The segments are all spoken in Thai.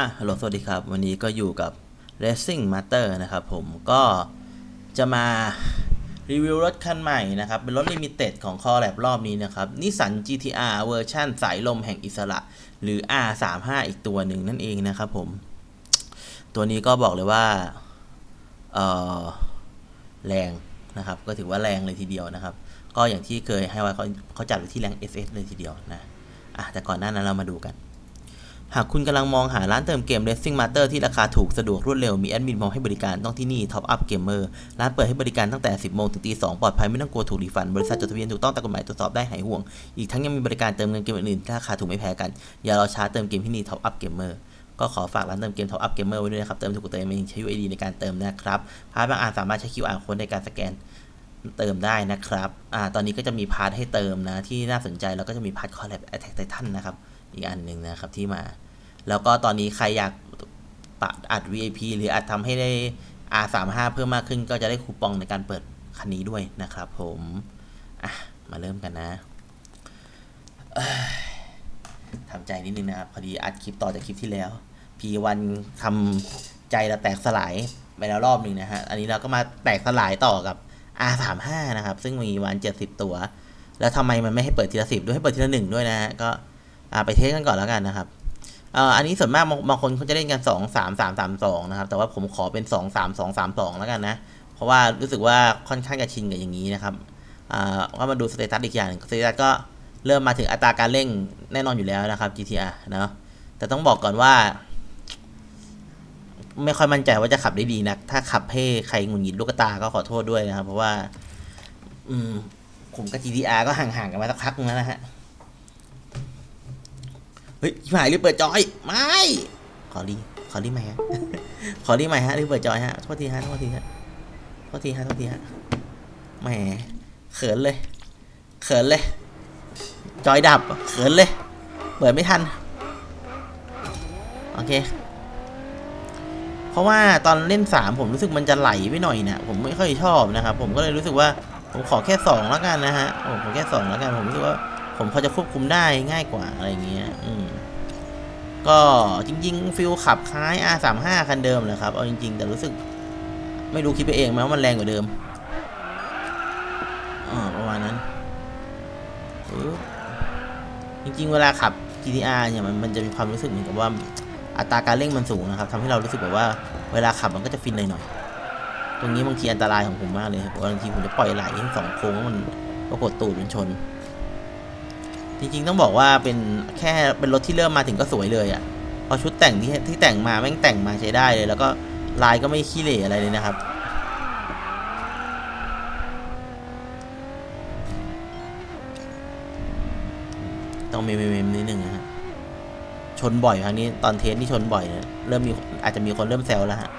อะฮัลโหลสวัสดีครับ วันนี้ก็อยู่กับ Racing Master นะครับผมก็จะมารีวิวรถคันใหม่นะครับ เป็นรถลิมิเต็ดของ c o l l a b รอบนี้นะครับนิสสัน GTR เวอร์ชันสายลมแห่งอิสระ หรือ R35 อีกตัวหนึ่งนั่นเองนะครับผม ตัวนี้ก็บอกเลยว่าเออแรงนะครับ ก็ถือว่าแรงเลยทีเดียวนะครับ ก็อย่างที่เคยให้ไว้เขาเขาจัดไว้ที่แรง SS เลยทีเดียวนะอะแต่ก่อนหน้านั้นเรามาดูกัน หากคุณกำลังมองหาร้านเติมเกม Racing Master ที่ราคาถูกสะดวกรวดเร็วมีแอดมินพร้อมให้บริการต้องที่นี่ Top Up Gamer ร้านเปิดให้บริการตั้งแต่ 10 โมงถึงตี 2 ปลอดภัยไม่ต้องกลัวถูกรีฟัน บริษัทจดทะเบียนถูกต้องตามกฎหมายตรวจสอบได้หายห่วง อีกทั้งยังมีบริการเติมเงินเกมอื่นๆที่ราคาถูกไม่แพ้กัน อย่ารอช้าเติมเกมที่นี่ Top Up Gamer ก็ขอฝากร้านเติมเกม Top Up Gamer ไว้ด้วยนะครับเติมถูกเติมเองใช้ UID ในการเติมนะครับพาร์ทบางอันสามารถใช้ QR code ในการสแกนเติมได้นะครับอ่าตอนนี้ก็จะมีพาร์ทให้เติมนะที่น่าสนใจแล้วก็จะมีพาร์ทคอลแลบ Attack Titan นะครับอีกอันหนึ่งนะครับที่มา แล้วก็ตอนนี้ใครอยากอัด VIP หรืออัดทำให้ได้ R35 เพิ่มมากขึ้นก็จะได้คูปองในการเปิดคันนี้ด้วยนะครับผมอะมาเริ่มกันนะทำใจนิดนึงนะครับ พอดีอัดคลิปต่อจากคลิปที่แล้ว P1 ทำใจเราแตกสลายไปแล้วรอบหนึ่งนะฮะ อันนี้เราก็มาแตกสลายต่อกับ R35 นะครับ ซึ่งมีวัน70 ตัว แล้วทำไมมันไม่ให้เปิดทีละสิบด้วยให้เปิดทีละหนึ่งด้วยนะฮะก็ไปเทสกันก่อนแล้วกันนะครับ อันนี้ส่วนมากบางคนเขาจะเล่นกันสองสามสามสามสองนะครับ แต่ว่าผมขอเป็นสองสามสองสามสองแล้วกันนะ เพราะว่ารู้สึกว่าค่อนข้างจะชินกับอย่างนี้นะครับอ่ามาดูสเตตัสอีกอย่างสเตตัสก็เริ่มมาถึงอัตราการเร่งแน่นอนอยู่แล้วนะครับ GTR เนาะแต่ต้องบอกก่อนว่า ไม่ค่อยมั่นใจว่าจะขับได้ดีนะถ้าขับให้ใครหงุดหงิดลูกตาก็ขอโทษด้วยนะครับ เพราะว่า อืมผมกับ GTR ก็ห่างๆกันมาสักพักนึงแล้วนะฮะ ฮ้ยหายรีบเปิดจอย ไม่ ขอรีขอรีใหม่ฮะ ขอรีใหม่ฮะรีบเปิดจอยฮะ โทษทีฮะ โทษทีฮะ โทษทีฮะ โทษทีฮะ แหม เขินเลย เขินเลย จอยดับ เขินเลย เปิดไม่ทัน โอเค เพราะว่าตอนเล่นสามผมรู้สึกมันจะไหลไปหน่อยนะ ผมไม่ค่อยชอบนะครับ ผมก็เลยรู้สึกว่า ผมขอแค่สองแล้วกันนะฮะโอ้ผมแค่สองแล้วกัน ผมรู้สึกว่า ผมพอจะควบคุมได้ง่ายกว่าอะไรเงี้ย อืมก็จริง ๆ ฟิลขับคล้าย R35 คันเดิมแหละครับ เอาจริง ๆ แต่รู้สึก ไม่รู้คิดไปเองไหมว่ามันแรงกว่าเดิมอ่าประมาณนั้นจริง ๆ เวลาขับ GTR เนี่ยมันมันจะมีความรู้สึกเหมือนกับว่าอัตราการเร่งมันสูงนะครับทำให้เรารู้สึกแบบว่าเวลาขับมันก็จะฟินหน่อยๆตรงนี้บางทีอันตรายของผมมากเลยครับบางทีผมจะปล่อยไหลทั้งสองโค้งมันปรากฏตูดมันชน จริงๆต้องบอกว่าเป็นแค่เป็นรถที่เริ่มมาถึงก็สวยเลยอะ่ะพอชุดแต่งที่ที่แต่งมาแม่งแต่งมาใช้ได้เลย แล้วก็ลายก็ไม่ขี้เหร่อะไรเลยนะครับ ต้องเมมเมมนิดนึงนะฮะชนบ่อยครั้งนี้ตอนเทสนี่ชนบ่อยเลยเริ่มมีอาจจะมีคนเริ่มแซวแล้วฮะ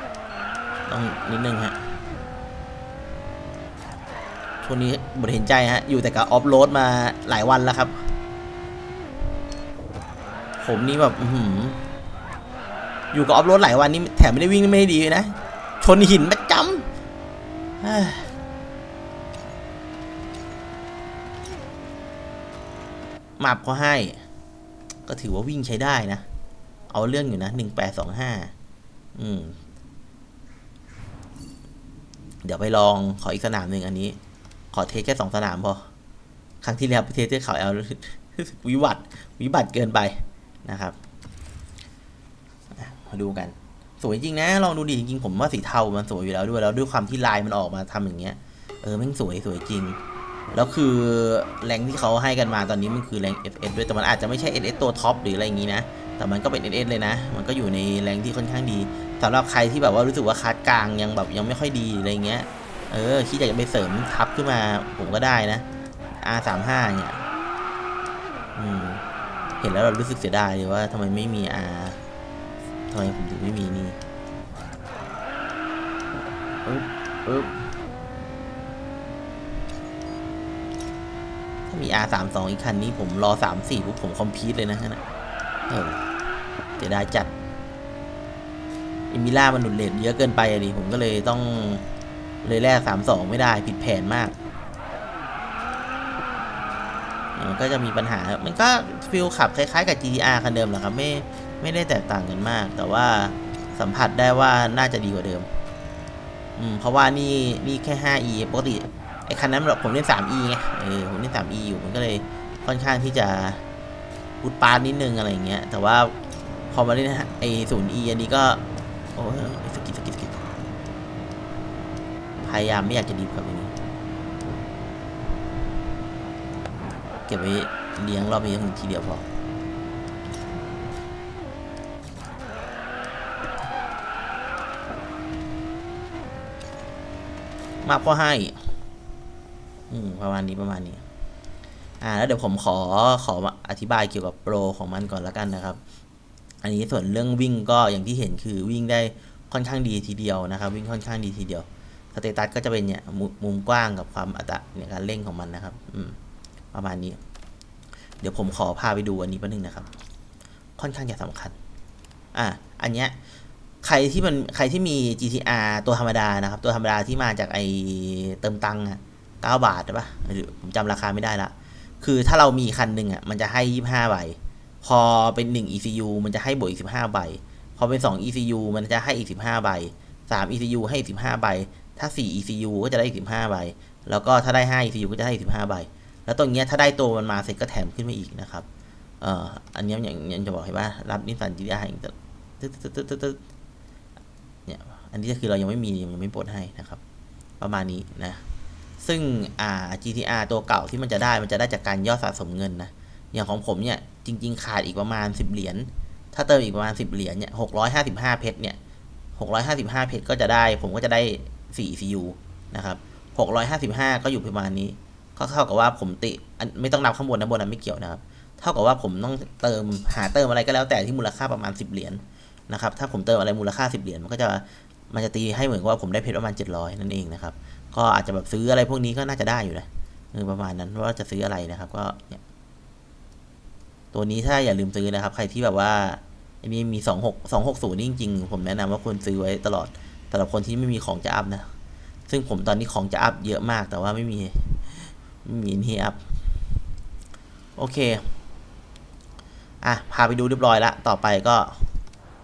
ต้องนิดนึงฮะช่วงนี้บทเห็นใจฮะอยู่แต่กับออฟโรดมาหลายวันแล้วครับ ผมนี่แบบอือยู่กับออฟโรดหลายวันนี่แถมไม่ได้วิ่งไม่ได้ดีเลยนะ ชนหินประจำมับเขาให้ ก็ถือว่าวิ่งใช้ได้นะ เอาเรื่องอยู่นะหนึ่งแปดสองห้าอืม เดี๋ยวไปลองขออีกสนามหนึ่งอันนี้ ขอเทสแค่สองสนามพอ ครั้งที่แล้วไปเทสที่เขาแอลวิวัตวิบัติเกินไป นะครับมาดูกัน สวยจริงนะลองดูดิจริงๆผมว่าสีเทามันสวยอยู่แล้วด้วยแล้วด้วยความที่ลายมันออกมาทำอย่างเงี้ยเออแม่งสวยสวยจริง แล้วคือแรงที่เขาให้กันมาตอนนี้มันคือแรง SS ด้วยแต่มันอาจจะไม่ใช่ SS ตัวท็อปหรืออะไรอย่างงี้นะแต่มันก็เป็น SS เลยนะ มันก็อยู่ในแรงที่ค่อนข้างดีสำหรับใครที่แบบว่ารู้สึกว่าคัดกลางยังแบบยังไม่ค่อยดีอะไรเงี้ยเออคิดอยากจะไปเสริมทับขึ้นมาผมก็ได้นะ R35 เนี่ยอืม เห็นแล้วเรารู้สึกเสียดายเลยว่าทำไมไม่มี R ทำไมผมถึงไม่มีนี่ปึ๊บปึ๊บถ้ามี R32 อีกคันนี้ผมรอ 34ปุ๊บผมคอมพิวเลยนะฮะเออเสียดายจัดอิมิล่ามันหนุนเลทเยอะเกินไปอะดิผมก็เลยต้องเลยแลก32ไม่ได้ผิดแผนมาก ก็จะมีปัญหามันก็ฟิลขับคล้ายๆกับ GTR คันเดิมแหละครับไม่ไม่ได้แตกต่างกันมาก แต่ว่าสัมผัสได้ว่าน่าจะดีกว่าเดิม อืมเพราะว่านี่นี่แค่ 5e ปกติไอ้คันนั้นผมเล่น 3e ไงเออผมเล่น 3e อยู่มันก็เลยค่อนข้างที่จะพุดปาร์นิดนึงอะไรอย่างเงี้ย แต่ว่าพอมาเล่นไอ้ 0e อันนี้ก็โอ้ยสกิดสกิดสกิดพยายามไม่อยากจะดีบครับอันนี้ เก็บไว้เลี้ยงรอบนี้ยงทีเดียวพอมาก็ให้ อืม ประมาณนี้ประมาณนี้ อ่า แล้วเดี๋ยวผมขอขออธิบายเกี่ยวกับโปรของมันก่อนแล้วกันนะครับ อันนี้ส่วนเรื่องวิ่งก็อย่างที่เห็นคือวิ่งได้ค่อนข้างดีทีเดียวนะครับ วิ่งค่อนข้างดีทีเดียว สเตตัสก็จะเป็นเนี่ยมุมุมกว้างกับความอัตราในการเร่งของมันนะครับ อืม ประมาณนี้ เดี๋ยวผมขอพาไปดูอันนี้แป๊บนึงนะครับ ค่อนข้างจะสำคัญ อะ อันเนี้ยใครที่มันใครที่มี GTR ตัวธรรมดานะครับ ตัวธรรมดาที่มาจากไอเติมตังค์อะ9บาทใช่ปะหรือผมจำราคาไม่ได้ละคือถ้าเรามีคันหนึ่งอะมันจะให้ 25 ใบ พอเป็น 1 ECU มันจะให้บวกอีก 15 ใบ พอเป็น 2 ECU มันจะให้อีก 15 ใบ 3 ECU ให้ 15 ใบ ถ้า 4 ECU ก็จะได้อีก15 ใบ แล้วก็ถ้าได้ 5 ECU ก็จะได้อีก15 ใบ แล้วตรงนี้ถ้าได้ตัวมันมาเสร็จก็แถมขึ้นมาอีกนะครับเอ่ออันนี้อย่างอย่างจะบอกให้ว่า รับนิสสัน GTR อางตึ๊ดตึ๊ดตึ๊ดตึ๊ดตึ๊ดเนี่ยอันนี้ก็คือเรายังไม่มียังไม่ปลดให้นะครับ ประมาณนี้นะซึ่งอ่า GTR ตัวเก่าที่มันจะได้มันจะได้จากการยอดสะสมเงินนะอย่างของผมเนี่ยจริง ๆ ขาดอีกประมาณ 10 เหรียญถ้าเติมอีกประมาณ 10 เหรียญเนี่ย655เพชรเนี่ย655เพชรก็จะได้ ผมก็จะได้4 ECU นะครับ655ก็อยู่ประมาณนี้ ก็เท่ากับว่าผมติไม่ต้องนับข้างบนนะบนนั้นไม่เกี่ยวนะครับ เท่ากับว่าผมต้องเติมหาเติมอะไรก็แล้วแต่ที่มูลค่าประมาณ 10 เหรียญนะครับ ถ้าผมเติมอะไรมูลค่า 10 เหรียญมันก็จะมันจะตีให้เหมือนว่าผมได้เพชรประมาณ 700 นั่นเองนะครับ ก็อาจจะแบบซื้ออะไรพวกนี้ก็น่าจะได้อยู่นะเออประมาณนั้นว่าจะซื้ออะไรนะครับ ก็เนี่ยตัวนี้ถ้าอย่าลืมซื้อนะครับ ใครที่แบบว่าอันนี้มี2 6 2 6 0นี่จริงๆ ผมแนะนำว่าควรซื้อไว้ตลอดสำหรับคนที่ไม่มีของจะอัพนะ ซึ่งผมตอนนี้ของจะอัพเยอะมากแต่ว่าไม่มี มีนี่อัพโอเค อะ พาไปดูเรียบร้อยละ ต่อไปก็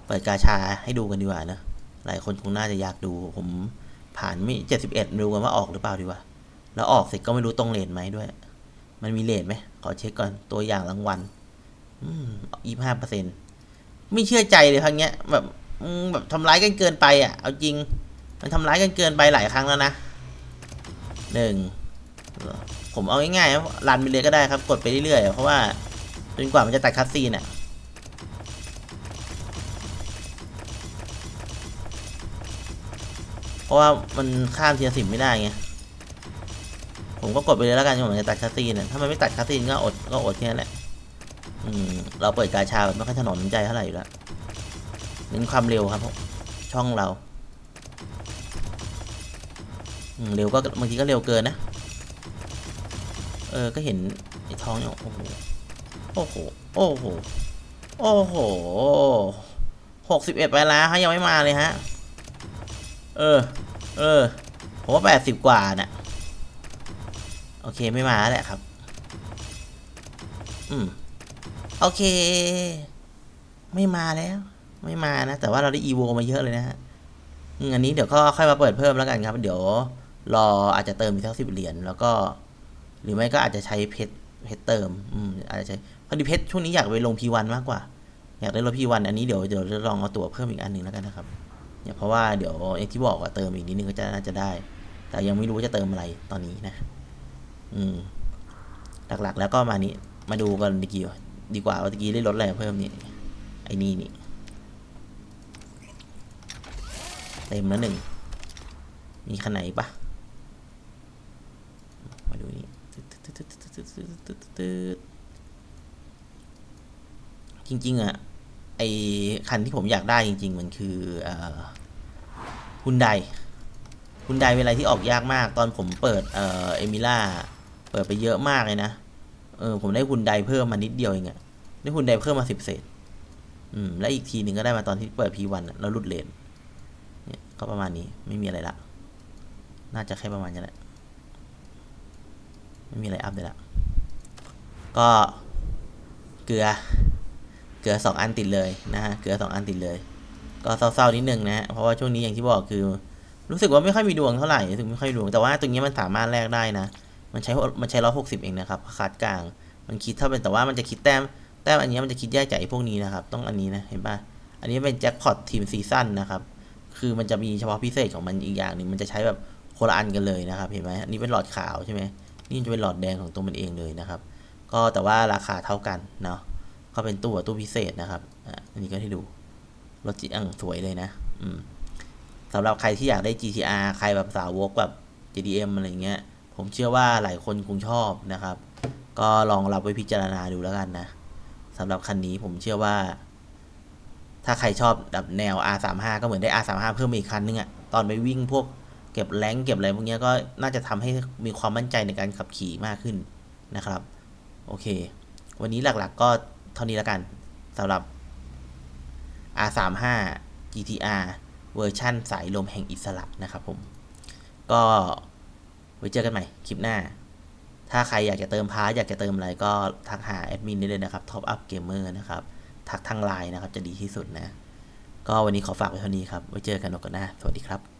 เปิดกาชาให้ดูกันดีกว่านะ หลายคนคงน่าจะอยากดู ผมผ่านไม่เจ็ดสิบเอ็ดดูกันว่าออกหรือเปล่าดีกว่า แล้วออกเสร็จก็ไม่รู้ตรงเลนไหมด้วย มันมีเลนไหม ขอเช็คก่อน ตัวอย่างรางวัลอืมยี่ห้าเปอร์เซ็นไม่เชื่อใจเลยครั้งเนี้ย แบบแบบทำร้ายกันเกินไปอะ เอาจริง มันทำร้ายกันเกินไปหลายครั้งแล้วนะหนึ่ง ผมเอาง่ายๆรันไปเลยก็ได้ครับ กดไปเรื่อยๆ เพราะว่าจนกว่ามันจะตัดคัสซีนอะเพราะว่ามันข้ามเทียสิบไม่ได้ไงผมก็กดไปเลยแล้วกันจนมันจะตัดคาสซีนนะถ้ามันไม่ตัดคาสซีนก็อดก็อดแค่นั้นแหละอืมเราเปิดกาชาแบบไม่ค่อยถนอมใจเท่าไหร่อยู่แล้วเน้นความเร็วครับช่องเราเร็วก็บางทีก็เร็วเกินนะ เออ ก็เห็นไอ้ท้องเนี่ยโอ้โห โอ้โห โอ้โห โอ้โหหกสิบเอ็ดไปแล้วฮะยังไม่มาเลยฮะ เออ เออ ผมว่าแปดสิบกว่าน่ะ โอเคไม่มาแล้วแหละครับ อืม โอเค ไม่มาแล้ว ไม่มานะ แต่ว่าเราได้อีโวมาเยอะเลยนะฮะอันนี้เดี๋ยวก็ค่อยมาเปิดเพิ่มแล้วกันครับ เดี๋ยวรออาจจะเติมอีกสักสิบเหรียญแล้วก็ หรือไม่ก็อาจจะใช้เพชรเพชรเติมอืมอาจจะใช้พอดีเพชรช่วงนี้อยากไปลงพีวันมากกว่า อยากได้รถพีวันอันนี้เดี๋ยวเดี๋ยวจะลองเอาตั๋วเพิ่มอีกอันหนึ่งแล้วกันนะครับเนี่ยเพราะว่าเดี๋ยวอย่างที่บอกว่าเติมอีกนิดนึงก็จะน่าจะได้ แต่ยังไม่รู้ว่าจะเติมอะไรตอนนี้นะ อืม หลักๆ แล้วก็มานี้มาดูกันดีกว่าดีกว่าว่าตะกี้ได้ลดอะไรเพิ่มนี่ไอ้นี่นี่เต็มแล้วหนึ่งมีคันไหนปะมาดูนี่ จริง ๆ อะ ไอคันที่ผมอยากได้จริง ๆ มันคือฮุนไดฮุนไดเป็นอะไรที่ออกยากมาก ตอนผมเปิดเอเอมิล่า เปิดไปเยอะมากเลยนะ เออ ผมได้ฮุนไดเพิ่มมานิดเดียวเองอะได้ฮุนไดเพิ่มมาสิบเศษ อืม แล้วอีกทีหนึ่งก็ได้มาตอนที่เปิด P1 อะแล้วหลุดเลนเนี่ยก็ประมาณนี้ไม่มีอะไรละ น่าจะแค่ประมาณนี้แหละ ไม่มีอะไรอัพเลยละก็เกลือ เกลือสองอันติดเลยนะฮะ เกลือสองอันติดเลย ก็เศร้าๆนิดนึงนะฮะเพราะว่าช่วงนี้อย่างที่บอกคือ รู้สึกว่าไม่ค่อยมีดวงเท่าไหร่รู้สึกไม่ค่อยดวง แต่ว่าตรงนี้มันสามารถแลกได้นะ มันใช้ มันใช้ร้อยหกสิบเองนะครับคัดกลาง มันคิดเท่าเป็นแต่ว่ามันจะคิดแต้ม แต้มอันนี้มันจะคิดแยกจากไอ้พวกนี้นะครับ ต้องอันนี้นะ เห็นป่ะ อันนี้เป็นแจ็คพอตทีมซีซั่นนะครับ คือมันจะมีเฉพาะพิเศษของมันอีกอย่างหนึ่งมันจะใช้แบบคนละอันกันเลยนะครับ เห็นไหมอันนี้เป็นหลอดขาวใช่ไหม นี่จะเป็นหลอดแดงของตัวมันเองเลยนะครับ ก็แต่ว่าราคาเท่ากันเนาะก็เป็นตู้กับตู้พิเศษนะครับอะอันนี้ก็ให้ดูรถจีอังสวยเลยนะอืมสำหรับใครที่อยากได้ GTR ใครแบบสาวกแบบ JDM อะไรเงี้ย ผมเชื่อว่าหลายคนคงชอบนะครับ ก็ลองรับไว้พิจารณาดูแล้วกันนะสำหรับคันนี้ผมเชื่อว่า ถ้าใครชอบแบบแนว R35 ก็เหมือนได้ R35 เพิ่มอีกคันนึงอะตอนไปวิ่งพวก เก็บแรงเก็บอะไรพวกนี้ก็น่าจะทำให้มีความมั่นใจในการขับขี่มากขึ้นนะครับ โอเค วันนี้หลักๆก็เท่านี้แล้วกันสำหรับ R35 GTR เวอร์ชั่นสายลมแห่งอิสระนะครับผม ก็ไว้เจอกันใหม่คลิปหน้า ถ้าใครอยากจะเติมพาร์ทอยากจะเติมอะไรก็ทักหาแอดมินได้เลยนะครับ Top Up Gamer นะครับ ทักทางไลน์นะครับจะดีที่สุดนะ ก็วันนี้ขอฝากไว้เท่านี้ครับ ไว้เจอกันโอกาสหน้า สวัสดีครับ